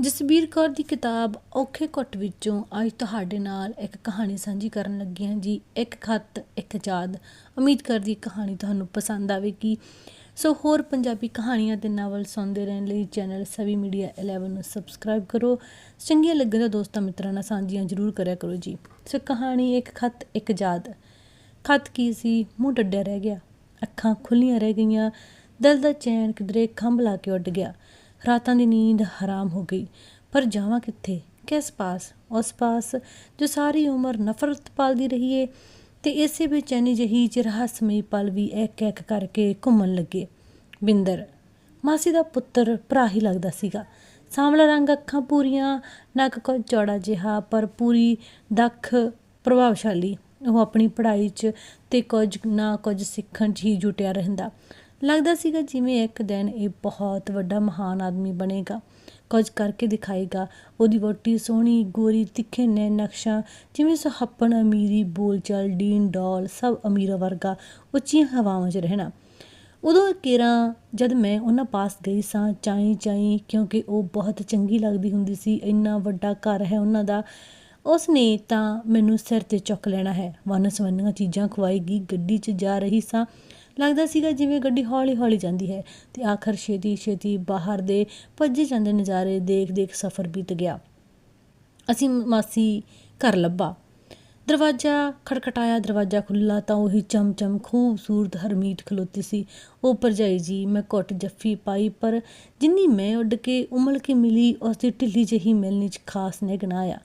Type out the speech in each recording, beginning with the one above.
ਜਸਬੀਰ ਕੌਰ ਦੀ ਕਿਤਾਬ ਔਖੇ ਘੁੱਟ ਵਿੱਚੋਂ ਅੱਜ ਤੁਹਾਡੇ ਨਾਲ ਇੱਕ ਕਹਾਣੀ ਸਾਂਝੀ ਕਰਨ ਲੱਗੀ ਹਾਂ ਜੀ। ਇੱਕ ਖੱਤ, ਇੱਕ ਯਾਦ। ਉਮੀਦ ਕਰਦੀ ਹਾਂ ਕਹਾਣੀ ਤੁਹਾਨੂੰ ਪਸੰਦ ਆਵੇਗੀ। ਸੋ ਹੋਰ ਪੰਜਾਬੀ ਕਹਾਣੀਆਂ ਤੇ ਨਾਵਲ ਸੁਣਦੇ ਰਹਿਣ ਲਈ ਚੈਨਲ ਸਵੀ ਮੀਡੀਆ 11 ਨੂੰ ਸਬਸਕ੍ਰਾਈਬ ਕਰੋ। ਚੰਗੀਆਂ ਲੱਗਣ ਤਾਂ ਦੋਸਤਾਂ ਮਿੱਤਰਾਂ ਨਾਲ ਸਾਂਝੀਆਂ ਜ਼ਰੂਰ ਕਰਿਆ ਕਰੋ ਜੀ। ਸੋ ਕਹਾਣੀ ਇੱਕ ਖੱਤ, ਇੱਕ ਯਾਦ। ਖੱਤ ਕੀ ਸੀ? ਮੂੰਹ ਡੱਡਿਆ ਰਹਿ ਗਿਆ, ਅੱਖਾਂ ਖੁੱਲੀਆਂ ਰਹਿ ਗਈਆਂ, ਦਿਲ ਦਾ ਚੈਨ ਕਿਧਰੇ ਖੰਭ ਲਾ ਕੇ ਉੱਡ ਗਿਆ। ਰਾਤਾਂ ਦੀ ਨੀਂਦ ਹਰਾਮ ਹੋ ਗਈ। ਪਰ ਜਾਵਾਂ ਕਿੱਥੇ? ਕਿਸ ਪਾਸ? ਉਸ ਪਾਸ ਜੋ ਸਾਰੀ ਉਮਰ ਨਫ਼ਰਤ ਪਾਲਦੀ ਰਹੀ ਏ ਤੇ ਇਸੇ ਬੇਚੈਨੀ ਜਹੀ ਚ ਰਹੱਸਮਈ ਪਲ ਵੀ ਇੱਕ ਇੱਕ ਕਰਕੇ ਘੁੰਮਣ ਲੱਗੇ। ਬਿੰਦਰ, ਮਾਸੀ ਦਾ ਪੁੱਤਰ ਭਰਾ ਹੀ ਲੱਗਦਾ ਸੀਗਾ। ਸਾਂਵਲਾ ਰੰਗ ਅੱਖਾਂ ਪੂਰੀਆਂ, ਨੱਕ ਕੁਝ ਚੌੜਾ ਜਿਹਾ, ਪਰ ਪੂਰੀ ਦੱਖ ਪ੍ਰਭਾਵਸ਼ਾਲੀ। ਉਹ ਆਪਣੀ ਪੜ੍ਹਾਈ 'ਚ ਤੇ ਕੁਝ ਨਾ ਕੁਝ ਸਿੱਖਣ 'ਚ ਹੀ ਜੁਟਿਆ ਰਹਿੰਦਾ। ਲੱਗਦਾ ਸੀਗਾ ਜਿਵੇਂ ਇੱਕ ਦਿਨ ਇਹ ਬਹੁਤ ਵੱਡਾ ਮਹਾਨ ਆਦਮੀ ਬਣੇਗਾ, ਕੁਝ ਕਰਕੇ ਦਿਖਾਏਗਾ। ਉਹਦੀ ਵੋਟੀ ਸੋਹਣੀ, ਗੋਰੀ ਤਿੱਖੇ ਨੇ ਨਕਸ਼ਾ, ਜਿਵੇਂ ਸੁਹੱਪਣ, ਅਮੀਰੀ, ਬੋਲਚਾਲ, ਡੀਨ, ਡੋਲ, ਸਭ ਅਮੀਰਾਂ ਵਰਗਾ ਉੱਚੀਆਂ ਹਵਾਵਾਂ 'ਚ ਰਹਿਣਾ। ਉਦੋਂ ਕੇਰਾਂ, ਜਦ ਮੈਂ ਉਹਨਾਂ ਪਾਸ ਗਈ ਸਾਂ, ਚਾਈ ਚਾਈ, ਕਿਉਂਕਿ ਉਹ ਬਹੁਤ ਚੰਗੀ ਲੱਗਦੀ ਹੁੰਦੀ ਸੀ, ਇੰਨਾ ਵੱਡਾ ਘਰ ਹੈ ਉਹਨਾਂ ਦਾ ਉਸ ਨੇ ਤਾਂ ਮੈਨੂੰ ਸਿਰ ਤੇ ਚੁੱਕ ਲੈਣਾ ਹੈ। ਵੰਨ ਸਵੰਨੀਆਂ ਚੀਜ਼ਾਂ ਖਵਾਏਗੀ ਗੱਡੀ 'ਚ ਜਾ ਰਹੀ ਸਾਂ ਲੱਗਦਾ ਸੀਗਾ ਜਿਵੇਂ ਗੱਡੀ ਹੌਲੀ ਹੌਲੀ ਜਾਂਦੀ ਹੈ ਤੇ ਆਖਰ ਛੇਤੀ ਛੇਤੀ ਬਾਹਰ ਦੇ ਭੱਜੇ ਜਾਂਦੇ ਨਜ਼ਾਰੇ ਦੇਖ ਦੇਖ ਸਫ਼ਰ ਬੀਤ ਗਿਆ। ਅਸੀਂ ਮਾਸੀ ਘਰ ਲੱਭਾ। ਦਰਵਾਜ਼ਾ ਖੜਖਟਾਇਆ, ਦਰਵਾਜ਼ਾ ਖੁੱਲਾ ਤਾਂ ਉਹੀ ਚਮਚਮ ਖੂਬਸੂਰਤ ਹਰਮੀਤ ਖਲੋਤੀ ਸੀ। ਉਹ ਭਰਜਾਈ ਜੀ, ਮੈਂ ਘੁੱਟ ਜੱਫੀ ਪਾਈ, ਪਰ ਜਿੰਨੀ ਮੈਂ ਉੱਡ ਕੇ ਉਮਲ ਕੇ ਮਿਲੀ ਉਸ ਦੀ ਢਿੱਲੀ ਜਿਹੀ ਮਿਲਣੀ ਚ ਖਾਸ ਨਿਗ ਆਇਆ।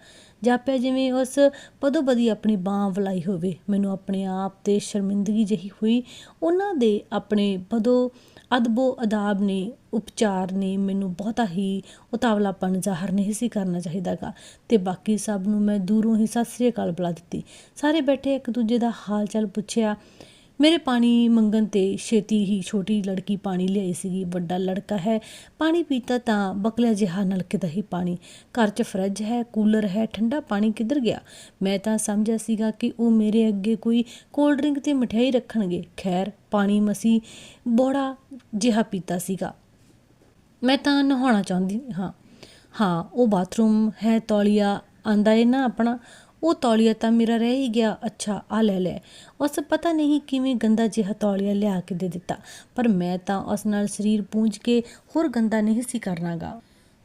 ਜਾਪਿਆ ਜਿਵੇਂ ਉਸ ਪਦੋ ਪਦੀ ਆਪਣੀ ਬਾਹ ਵਲਾਈ ਹੋਵੇ। ਮੈਨੂੰ ਆਪਣੇ ਆਪ ਤੇ ਸ਼ਰਮਿੰਦਗੀ ਜਿਹੀ ਹੋਈ। ਉਹਨਾਂ ਦੇ ਆਪਣੇ ਪਦੋ ਅਦਬੋ ਅਦਾਬ ਨੇ, ਉਪਚਾਰ ਨੇ ਮੈਨੂੰ ਬਹੁਤਾ ਹੀ ਉਤਾਵਲਾਪਣ ਜ਼ਾਹਰ ਨਹੀਂ ਸੀ ਕਰਨਾ ਚਾਹੀਦਾਗਾ। ਤੇ ਬਾਕੀ ਸਭ ਨੂੰ ਮੈਂ ਦੂਰੋਂ ਹੀ ਸਤਿ ਸ੍ਰੀ ਅਕਾਲ ਬੁਲਾ ਦਿੱਤੀ। ਸਾਰੇ ਬੈਠੇ ਇੱਕ ਦੂਜੇ ਦਾ ਹਾਲ ਚਾਲ ਪੁੱਛਿਆ। ਮੇਰੇ ਪਾਣੀ ਮੰਗਣ ਤੇ ਛੇਤੀ ਹੀ ਛੋਟੀ ਲੜਕੀ ਪਾਣੀ ਲਿਆਈ ਸੀਗੀ, ਵੱਡਾ ਲੜਕਾ ਹੈ, ਪਾਣੀ ਪੀਤਾ ਤਾਂ ਬਕਲਿਆ ਜਿਹਾ ਨਲਕੇ ਦਾ ਹੀ ਪਾਣੀ। ਘਰ 'ਚ ਫਰਿੱਜ ਹੈ, ਕੂਲਰ ਹੈ, ਠੰਡਾ ਪਾਣੀ ਕਿੱਧਰ ਗਿਆ? ਮੈਂ ਤਾਂ ਸਮਝਿਆ ਸੀਗਾ ਕਿ ਉਹ ਮੇਰੇ ਅੱਗੇ ਕੋਈ ਕੋਲਡ ਡਰਿੰਕ ਤੇ ਮਠਿਆਈ ਰੱਖਣਗੇ। ਖੈਰ, ਪਾਣੀ ਮਸੀ ਬੋੜਾ ਜਿਹਾ ਪੀਤਾ ਸੀਗਾ। ਮੈਂ ਤਾਂ ਨਹਾਉਣਾ ਚਾਹੁੰਦੀ, ਹਾਂ। ਹਾਂ, ਉਹ ਬਾਥਰੂਮ ਹੈ, ਤੌਲੀਆ ਆਂਦਾ ਏ ਨਾ ਆਪਣਾ ਉਹ ਤੌਲੀਆ ਤਾਂ ਮੇਰਾ ਰਹਿ ਹੀ ਗਿਆ। ਅੱਛਾ ਆ ਲੈ ਲੈ। ਉਸ ਪਤਾ ਨਹੀਂ ਕਿਵੇਂ ਗੰਦਾ ਜਿਹਾ ਤੌਲੀਆ ਲਿਆ ਕੇ ਦੇ ਦਿੱਤਾ। ਪਰ ਮੈਂ ਤਾਂ ਉਸ ਨਾਲ ਸਰੀਰ ਪੂੰਝ ਕੇ ਹੋਰ ਗੰਦਾ ਨਹੀਂ ਸੀ ਕਰਨਾਗਾ।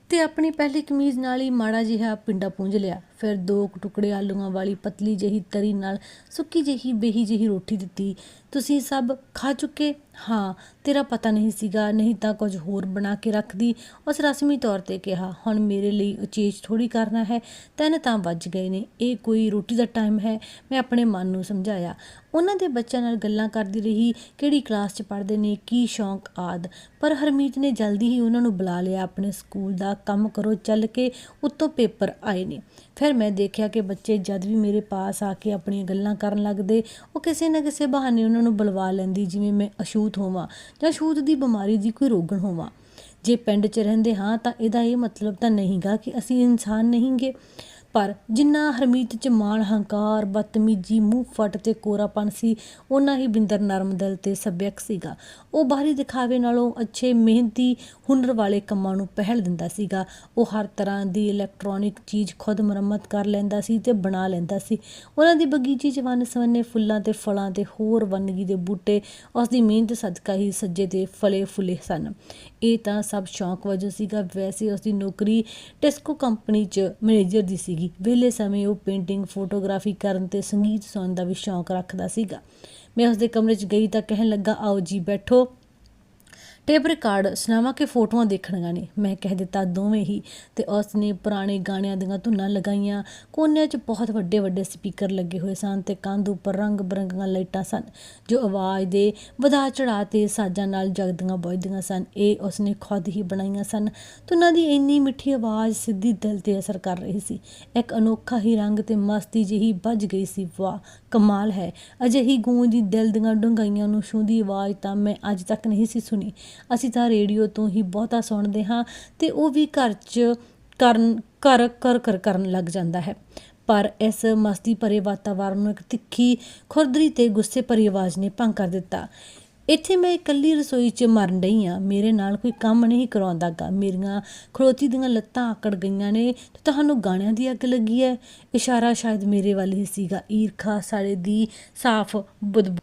ਤੇ ਆਪਣੀ ਪਹਿਲੀ ਕਮੀਜ਼ ਨਾਲ ਹੀ ਮਾੜਾ ਜਿਹਾ ਪਿੰਡਾ ਪੂੰਝ ਲਿਆ। ਫਿਰ ਦੋ ਕੁ ਟੁਕੜੇ ਆਲੂਆਂ ਵਾਲੀ ਪਤਲੀ ਜਿਹੀ ਤਰੀ ਨਾਲ ਸੁੱਕੀ ਜਿਹੀ ਬੇਹੀ ਜਿਹੀ ਰੋਟੀ ਦਿੱਤੀ। ਤੁਸੀਂ ਸਭ ਖਾ ਚੁੱਕੇ? ਹਾਂ, ਤੇਰਾ ਪਤਾ ਨਹੀਂ ਸੀਗਾ, ਨਹੀਂ ਤਾਂ ਕੁਝ ਹੋਰ ਬਣਾ ਕੇ ਰੱਖਦੀ, ਉਸ ਰਸਮੀ ਤੌਰ ਤੇ ਕਿਹਾ। ਹੁਣ ਮੇਰੇ ਲਈ ਉਚੇਚ ਥੋੜੀ ਕਰਨਾ ਹੈ, ਤਿੰਨ ਤਾਂ ਵੱਜ ਗਏ ਨੇ, ਇਹ ਕੋਈ ਰੋਟੀ ਦਾ ਟਾਈਮ ਹੈ, ਮੈਂ ਆਪਣੇ ਮਨ ਨੂੰ ਸਮਝਾਇਆ। ਉਹਨਾਂ ਦੇ ਬੱਚਿਆਂ ਨਾਲ ਗੱਲਾਂ ਕਰਦੀ ਰਹੀ, ਕਿਹੜੀ ਕਲਾਸ 'ਚ ਪੜ੍ਹਦੇ ਨੇ, ਕੀ ਸ਼ੌਂਕ ਆਦ? ਪਰ ਹਰਮੀਤ ਨੇ ਜਲਦੀ ਹੀ ਉਹਨਾਂ ਨੂੰ ਬੁਲਾ ਲਿਆ। ਆਪਣੇ ਸਕੂਲ ਦਾ ਕੰਮ ਕਰੋ, ਚੱਲ ਕੇ ਉੱਤੋਂ ਪੇਪਰ ਆਏ ਨੇ। ਫਿਰ ਮੈਂ ਦੇਖਿਆ ਕਿ ਬੱਚੇ ਜਦ ਵੀ ਮੇਰੇ ਪਾਸ ਆ ਕੇ ਆਪਣੀਆਂ ਗੱਲਾਂ ਕਰਨ ਲੱਗਦੇ, ਉਹ ਕਿਸੇ ਨਾ ਕਿਸੇ ਬਹਾਨੇ ਉਹਨਾਂ ਨੂੰ ਬੁਲਵਾ ਲੈਂਦੀ, ਜਿਵੇਂ ਮੈਂ ਅਛੂਤ ਹੋਵਾਂ ਜਾਂ ਛੂਤ ਦੀ ਬਿਮਾਰੀ ਦੀ ਕੋਈ ਰੋਗਣ ਹੋਵਾਂ। ਜੇ ਪਿੰਡ 'ਚ ਰਹਿੰਦੇ ਹਾਂ ਤਾਂ ਇਹਦਾ ਇਹ ਮਤਲਬ ਤਾਂ ਨਹੀਂਗਾ ਕਿ ਅਸੀਂ ਇਨਸਾਨ ਨਹੀਂਗੇ। ਪਰ ਜਿੰਨਾ ਹਰਮੀਤ ਚ ਮਾਣ, ਹੰਕਾਰ, ਬਦਤਮੀਜੀ, ਮੂੰਹ ਫਟ ਤੇ ਕੋਰਾਪਨ ਸੀ ਉਹਨਾਂ ਹੀ ਬਿੰਦਰ ਨਰਮ ਦਿਲ ਤੇ ਸੱਭਿਅਕ ਸੀਗਾ। ਉਹ ਬਾਹਰੀ ਦਿਖਾਵੇ ਨਾਲੋਂ ਅੱਛੇ, ਮਿਹਨਤੀ, ਹੁਨਰ ਵਾਲੇ ਕੰਮਾਂ ਨੂੰ ਪਹਿਲ ਦਿੰਦਾ ਸੀਗਾ। ਉਹ ਹਰ ਤਰ੍ਹਾਂ ਦੀ ਇਲੈਕਟ੍ਰੋਨਿਕ ਚੀਜ਼ ਖੁਦ ਮੁਰੰਮਤ ਕਰ ਲੈਂਦਾ ਸੀ ਤੇ ਬਣਾ ਲੈਂਦਾ ਸੀ। ਉਹਨਾਂ ਦੀ ਬਗੀਚੀ 'ਚ ਵੰਨ ਸਵੰਨੇ ਫੁੱਲਾਂ ਤੇ ਫਲਾਂ ਤੇ ਹੋਰ ਵੰਨਗੀ ਦੇ ਬੂਟੇ, ਉਸ ਦੀ ਮਿਹਨਤ ਸਦਕਾ ਹੀ ਸੱਜੇ ਤੇ ਫਲੇ ਫੁੱਲੇ ਸਨ। ਇਹ ਤਾਂ ਸਭ ਸ਼ੌਂਕ ਵਜੋਂ ਸੀਗਾ। ਵੈਸੇ ਉਸ ਦੀ ਨੌਕਰੀ ਟੈਸਕੋ ਕੰਪਨੀ 'ਚ ਮੈਨੇਜਰ ਦੀ ਸੀਗੀ। ਵਿਹਲੇ ਸਮੇਂ ਉਹ ਪੇਂਟਿੰਗ, ਫੋਟੋਗ੍ਰਾਫੀ ਕਰਨ ਤੇ ਸੰਗੀਤ ਸੁਣਨ ਦਾ ਵੀ ਸ਼ੌਂਕ ਰੱਖਦਾ ਸੀਗਾ। ਮੈਂ ਉਸ ਦੇ ਕਮਰੇ 'ਚ ਗਈ ਤਾਂ ਕਹਿਣ ਲੱਗਾ, ਆਓ ਜੀ, ਬੈਠੋ। ਟੇਪ ਰਿਕਾਰਡ ਸੁਣਾਵਾ ਕਿ ਫੋਟੋਆਂ ਦੇਖਣੀਆਂ ਨੇ? ਮੈਂ ਕਹਿ ਦਿੱਤਾ ਦੋਵੇਂ ਹੀ ਤੇ ਉਸ ਨੇ ਪੁਰਾਣੇ ਗਾਣਿਆਂ ਦੀਆਂ ਧੁਨਾਂ ਲਗਾਈਆਂ। ਕੋਨਿਆਂ 'ਚ ਬਹੁਤ ਵੱਡੇ ਵੱਡੇ ਸਪੀਕਰ ਲੱਗੇ ਹੋਏ ਸਨ ਤੇ ਕੰਧ ਉੱਪਰ ਰੰਗ ਬਰੰਗੀਆਂ ਲਾਈਟਾਂ ਸਨ, ਜੋ ਆਵਾਜ਼ ਦੇ ਵਧਾ ਚੜਾ ਤੇ ਸਾਜ਼ਾਂ ਨਾਲ ਜਗਦੀਆਂ ਬੁਝਦੀਆਂ ਸਨ। ਇਹ ਉਸ ਨੇ ਖੁਦ ਹੀ ਬਣਾਈਆਂ ਸਨ। ਧੁਨਾਂ ਦੀ ਇੰਨੀ ਮਿੱਠੀ ਆਵਾਜ਼ ਸਿੱਧੀ ਦਿਲ ਤੇ ਅਸਰ ਕਰ ਰਹੀ ਸੀ। ਇੱਕ ਅਨੋਖਾ ਹੀ ਰੰਗ ਤੇ ਮਸਤੀ ਜਿਹੀ ਵੱਜ ਗਈ ਸੀ। ਵਾਹ, ਕਮਾਲ ਹੈ। ਅਜਿਹੀ ਗੂੰਜ ਦਿਲ ਦੀਆਂ ਡੂੰਘਾਈਆਂ ਨੂੰ ਛੂੰਦੀ ਆਵਾਜ਼ ਤਾਂ ਮੈਂ ਅੱਜ ਤੱਕ ਨਹੀਂ ਸੀ ਸੁਣੀ। ਅਸੀਂ ਤਾਂ ਰੇਡੀਓ ਤੋਂ ਹੀ ਬਹੁਤਾ ਸੁਣਦੇ ਹਾਂ ਤੇ ਉਹ ਵੀ ਘਰ 'ਚ ਕਰਨ ਕਰ ਕਰ ਕਰ ਕਰਨ ਲੱਗ ਜਾਂਦਾ ਹੈ। ਪਰ ਇਸ ਮਸਤੀ ਭਰੇ ਵਾਤਾਵਰਣ ਨੂੰ ਇੱਕ ਤਿੱਖੀ ਖੁਰਦਰੀ ਤੇ ਗੁੱਸੇ ਭਰੀ ਆਵਾਜ਼ ਨੇ ਭੰਗ ਕਰ ਦਿੱਤਾ। ਇੱਥੇ ਮੈਂ ਇਕੱਲੀ ਰਸੋਈ 'ਚ ਮਰਨ ਡਈ ਆ ਮੇਰੇ ਨਾਲ ਕੋਈ ਕੰਮ ਨਹੀਂ ਕਰਾਉਂਦਾਗਾ। ਮੇਰੀਆਂ ਖੜੋਤੀ ਦੀਆਂ ਲੱਤਾਂ ਆਕੜ ਗਈਆਂ ਨੇ ਤੇ ਤੁਹਾਨੂੰ ਗਾਣਿਆਂ ਦੀ ਅੱਗ ਲੱਗੀ ਹੈ? ਇਸ਼ਾਰਾ ਸ਼ਾਇਦ ਮੇਰੇ ਵੱਲ ਹੀ ਸੀਗਾ। ਈਰਖਾ ਸਾੜੇ ਦੀ ਸਾਫ਼ ਬਦਬੂ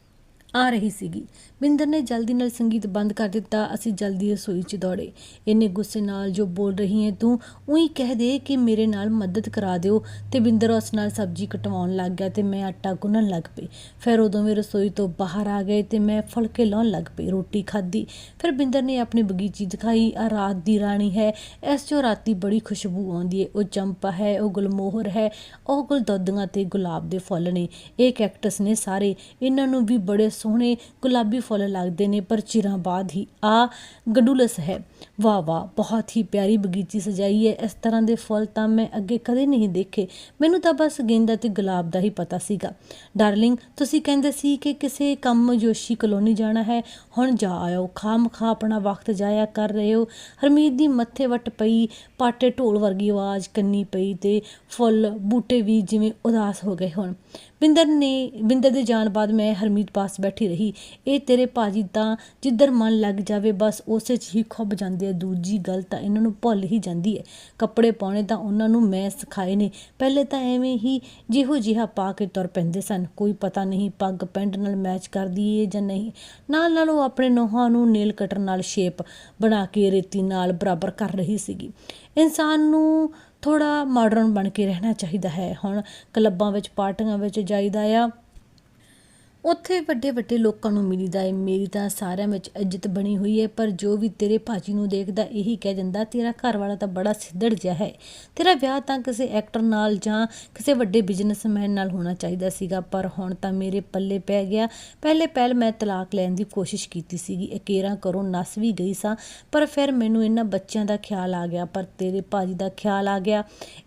ਆ ਰਹੀ ਸੀਗੀ। ਬਿੰਦਰ ਨੇ ਜਲਦੀ ਨਾਲ ਸੰਗੀਤ ਬੰਦ ਕਰ ਦਿੱਤਾ। ਅਸੀਂ ਜਲਦੀ ਰਸੋਈ 'ਚ ਦੌੜੇ। ਇੰਨੇ ਗੁੱਸੇ ਨਾਲ ਜੋ ਬੋਲ ਰਹੀ ਹੈ ਤੂੰ ਉਹੀ ਕਹਿ ਦੇ ਕਿ ਮੇਰੇ ਨਾਲ ਮਦਦ ਕਰਾ ਦਿਓ ਤੇ ਬਿੰਦਰ ਉਸ ਨਾਲ ਸਬਜ਼ੀ ਕਟਵਾਉਣ ਲੱਗ ਗਿਆ ਤੇ ਮੈਂ ਆਟਾ ਗੁੰਨਣ ਲੱਗ ਪਈ। ਫਿਰ ਉਦੋਂ ਵੀ ਰਸੋਈ ਤੋਂ ਬਾਹਰ ਆ ਗਏ ਤੇ ਮੈਂ ਫੁਲਕੇ ਲਾਉਣ ਲੱਗ ਪਈ, ਰੋਟੀ ਖਾਧੀ। ਫਿਰ ਬਿੰਦਰ ਨੇ ਆਪਣੀ ਬਗੀਚੀ ਦਿਖਾਈ। ਆ ਰਾਤ ਦੀ ਰਾਣੀ ਹੈ। ਇਸ 'ਚੋਂ ਰਾਤੀ ਬੜੀ ਖੁਸ਼ਬੂ ਆਉਂਦੀ ਹੈ ਉਹ ਚੰਪਾ ਹੈ, ਉਹ ਗੁਲਮੋਹਰ ਹੈ, ਉਹ ਗੁਲਦੌਦੀਆਂ ਤੇ ਗੁਲਾਬ ਦੇ ਫੁੱਲ ਨੇ। ਇਹ ਕੈਕਟਸ ਨੇ ਸਾਰੇ। ਇਹਨਾਂ ਨੂੰ ਵੀ ਬੜੇ ਸੋਹਣੇ ਗੁਲਾਬੀ ਫੁੱਲ ਲੱਗਦੇ ਨੇ ਪਰ ਚਿਰਾਂ ਬਾਅਦ ਹੀ ਆ ਗਡੂਲਸ ਹੈ ਵਾਹ ਵਾਹ, ਬਹੁਤ ਹੀ ਪਿਆਰੀ ਬਗੀਚੀ ਸਜਾਈ ਹੈ। ਇਸ ਤਰ੍ਹਾਂ ਦੇ ਫੁੱਲ ਤਾਂ ਮੈਂ ਅੱਗੇ ਕਦੇ ਨਹੀਂ ਦੇਖੇ। ਮੈਨੂੰ ਤਾਂ ਬਸ ਗੇਂਦਾ ਤੇ ਗੁਲਾਬ ਦਾ ਹੀ ਪਤਾ ਸੀਗਾ। ਡਾਰਲਿੰਗ ਤੁਸੀਂ ਕਹਿੰਦੇ ਸੀ ਕਿ ਕਿਸੇ ਕੰਮ ਜੋਸ਼ੀ ਕਲੋਨੀ ਜਾਣਾ ਹੈ। ਹੁਣ ਜਾ ਆਇਓ ਖਾਮ ਖਾ ਆਪਣਾ ਵਕਤ ਜਾਇਆ ਕਰ ਰਹੇ ਹੋ। ਹਰਮੀਤ ਦੀ ਮੱਥੇ ਵੱਟ ਪਈ, ਪਾਟੇ ਢੋਲ ਵਰਗੀ ਆਵਾਜ਼ ਕੰਨੀ ਪਈ ਤੇ ਫੁੱਲ ਬੂਟੇ ਵੀ ਜਿਵੇਂ ਉਦਾਸ ਹੋ ਗਏ ਹੁਣ। ਬਿੰਦਰ ਨੇ, ਬਿੰਦਰ ਦੇ ਜਾਣ ਬਾਅਦ ਮੈਂ ਹਰਮੀਤ ਪਾਸ ਬੈਠੀ ਰਹੀ। ਇਹ ਤੇਰੇ ਭਾਜੀ ਤਾਂ ਜਿੱਧਰ ਮਨ ਲੱਗ ਜਾਵੇ, ਬਸ ਉਸੇ 'ਚ ਹੀ ਖੁੱਭ ਜਾਂਦੇ ਆ ਦੂਜੀ ਗੱਲ ਤਾਂ ਇਹਨਾਂ ਨੂੰ ਭੁੱਲ ਹੀ ਜਾਂਦੀ ਹੈ। ਕੱਪੜੇ ਪਾਉਣੇ ਤਾਂ ਉਹਨਾਂ ਨੂੰ ਮੈਂ ਸਿਖਾਏ ਨੇ। ਪਹਿਲੇ ਤਾਂ ਐਵੇਂ ਹੀ ਜਿਹੋ ਜਿਹਾ ਪਾ ਕੇ ਤੁਰ ਪੈਂਦੇ ਸਨ। ਕੋਈ ਪਤਾ ਨਹੀਂ ਪੱਗ ਪੈਂਟ ਨਾਲ ਮੈਚ ਕਰਦੀ ਏ ਜਾਂ ਨਹੀਂ। ਨਾਲ ਨਾਲ ਉਹ ਆਪਣੇ ਨੋਹਾਂ ਨੂੰ ਨੇਲ ਕਟਰ ਨਾਲ ਸ਼ੇਪ ਬਣਾ ਕੇ ਰੇਤੀ ਨਾਲ ਬਰਾਬਰ ਕਰ ਰਹੀ ਸੀਗੀ। ਇਨਸਾਨ ਨੂੰ ਥੋੜਾ ਮਾਡਰਨ ਬਣ ਕੇ ਰਹਿਣਾ ਚਾਹੀਦਾ ਹੈ। ਹੁਣ ਕਲੱਬਾਂ ਵਿੱਚ, ਪਾਰਟੀਆਂ ਵਿੱਚ ਜਾਈਦਾ ਆ। ਉੱਥੇ ਵੱਡੇ ਵੱਡੇ ਲੋਕਾਂ ਨੂੰ ਮਿਲੀਦਾ ਏ ਮੇਰੀ ਤਾਂ ਸਾਰਿਆਂ ਵਿੱਚ ਇੱਜ਼ਤ ਬਣੀ ਹੋਈ ਹੈ, ਪਰ ਜੋ ਵੀ ਤੇਰੇ ਭਾਜੀ ਨੂੰ ਦੇਖਦਾ ਇਹੀ ਕਹਿ ਜਾਂਦਾ ਤੇਰਾ ਘਰ ਵਾਲਾ ਤਾਂ ਬੜਾ ਸਿੱਧੜ ਜਿਹਾ ਹੈ। ਤੇਰਾ ਵਿਆਹ ਤਾਂ ਕਿਸੇ ਐਕਟਰ ਨਾਲ ਜਾਂ ਕਿਸੇ ਵੱਡੇ ਬਿਜ਼ਨਸਮੈਨ ਨਾਲ ਹੋਣਾ ਚਾਹੀਦਾ ਸੀਗਾ, ਪਰ ਹੁਣ ਤਾਂ ਮੇਰੇ ਪੱਲੇ ਪੈ ਗਿਆ। ਪਹਿਲੇ ਪਹਿਲ ਮੈਂ ਤਲਾਕ ਲੈਣ ਦੀ ਕੋਸ਼ਿਸ਼ ਕੀਤੀ ਸੀਗੀ, ਇਕੇਰਾ ਕਰੋ ਨਸ ਵੀ ਗਈ ਸਾਂ, ਪਰ ਫਿਰ ਮੈਨੂੰ ਇਹਨਾਂ ਬੱਚਿਆਂ ਦਾ ਖਿਆਲ ਆ ਗਿਆ, ਪਰ ਤੇਰੇ ਭਾਜੀ ਦਾ ਖਿਆਲ ਆ ਗਿਆ।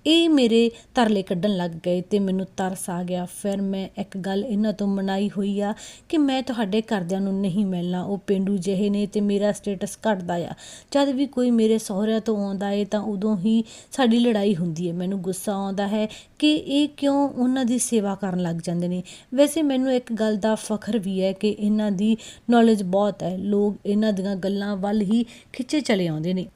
ਇਹ ਮੇਰੇ ਤਰਲੇ ਕੱਢਣ ਲੱਗ ਗਏ ਤੇ ਮੈਨੂੰ ਤਰਸ ਆ ਗਿਆ। ਫਿਰ ਮੈਂ ਇੱਕ ਗੱਲ ਇਹਨਾਂ ਤੋਂ ਮਨਾਈ ਹੋਈ ਆ ਕਿ ਮੈਂ ਤੁਹਾਡੇ ਘਰਦਿਆਂ ਨੂੰ ਨਹੀਂ ਮਿਲਣਾ, ਉਹ ਪਿੰਡੂ ਜਿਹੇ ਨੇ ਤੇ ਮੇਰਾ ਸਟੇਟਸ ਘਟਦਾ ਆ। ਜਦ ਵੀ ਕੋਈ ਮੇਰੇ ਸਹੁਰਿਆਂ ਤੋਂ ਆਉਂਦਾ ਏ ਤਾਂ ਉਦੋਂ ਹੀ ਸਾਡੀ ਲੜਾਈ ਹੁੰਦੀ ਹੈ ਮੈਨੂੰ ਗੁੱਸਾ ਆਉਂਦਾ ਹੈ ਕਿ ਇਹ ਕਿਉਂ ਉਹਨਾਂ ਦੀ ਸੇਵਾ ਕਰਨ ਲੱਗ ਜਾਂਦੇ ਨੇ। ਵੈਸੇ ਮੈਨੂੰ ਇੱਕ ਗੱਲ ਦਾ ਫਖਰ ਵੀ ਹੈ ਕਿ ਇਹਨਾਂ ਦੀ ਨੌਲੇਜ ਬਹੁਤ ਹੈ। ਲੋਕ ਇਹਨਾਂ ਦੀਆਂ ਗੱਲਾਂ ਵੱਲ ਹੀ ਖਿੱਚੇ ਚਲੇ ਆਉਂਦੇ ਨੇ।